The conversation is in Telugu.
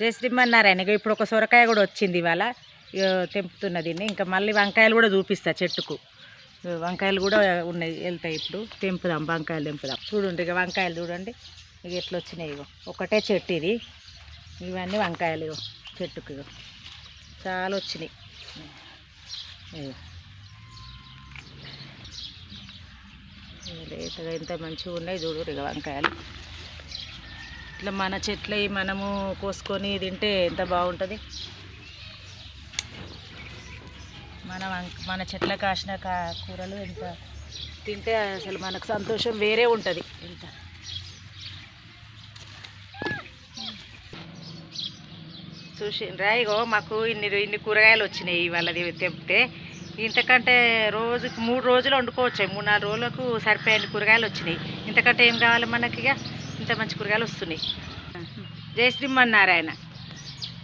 జై శ్రీమన్నారాయణ. ఇక ఇప్పుడు ఒక సొరకాయ కూడా వచ్చింది ఇవాళ. ఇగో తెంపుతున్న దీన్ని. ఇంకా మళ్ళీ వంకాయలు కూడా చూపిస్తా చెట్టుకు. వంకాయలు కూడా ఉన్నాయి వెళ్తాయి ఇప్పుడు. తెంపుదాం వంకాయలు తెంపుదాం. చూడండి ఇక వంకాయలు చూడండి. ఇక ఎట్లా వచ్చినాయి ఇగో. ఒకటే చెట్టు ఇది. ఇవన్నీ వంకాయలు ఇగో చెట్టుకు ఇగో. చాలా వచ్చినాయి. లేతగా ఎంత మంచిగా ఉన్నాయి చూడు ఇక వంకాయలు. ఇట్లా మన చెట్లవి మనము కోసుకొని తింటే ఎంత బాగుంటుంది? మన మన చెట్ల కాసిన కా కూరలు ఎంత తింటే అసలు మనకు సంతోషం వేరే ఉంటుంది. ఎంత? చూసిండ్రా ఇగో మాకు ఇన్ని ఇన్ని కూరగాయలు వచ్చినాయి వాళ్ళది తెప్పితే ఇంతకంటే రోజుకు మూడు రోజులు వండుకోవచ్చు. మూడు నాలుగు రోజులకు సరిపోయే కూరగాయలు వచ్చినాయి. ఇంతకంటే ఏం కావాలి మనకి ఇక ఇంత మంచి కూరగాయలు వస్తున్నాయి. జై శ్రీమన్నారాయణ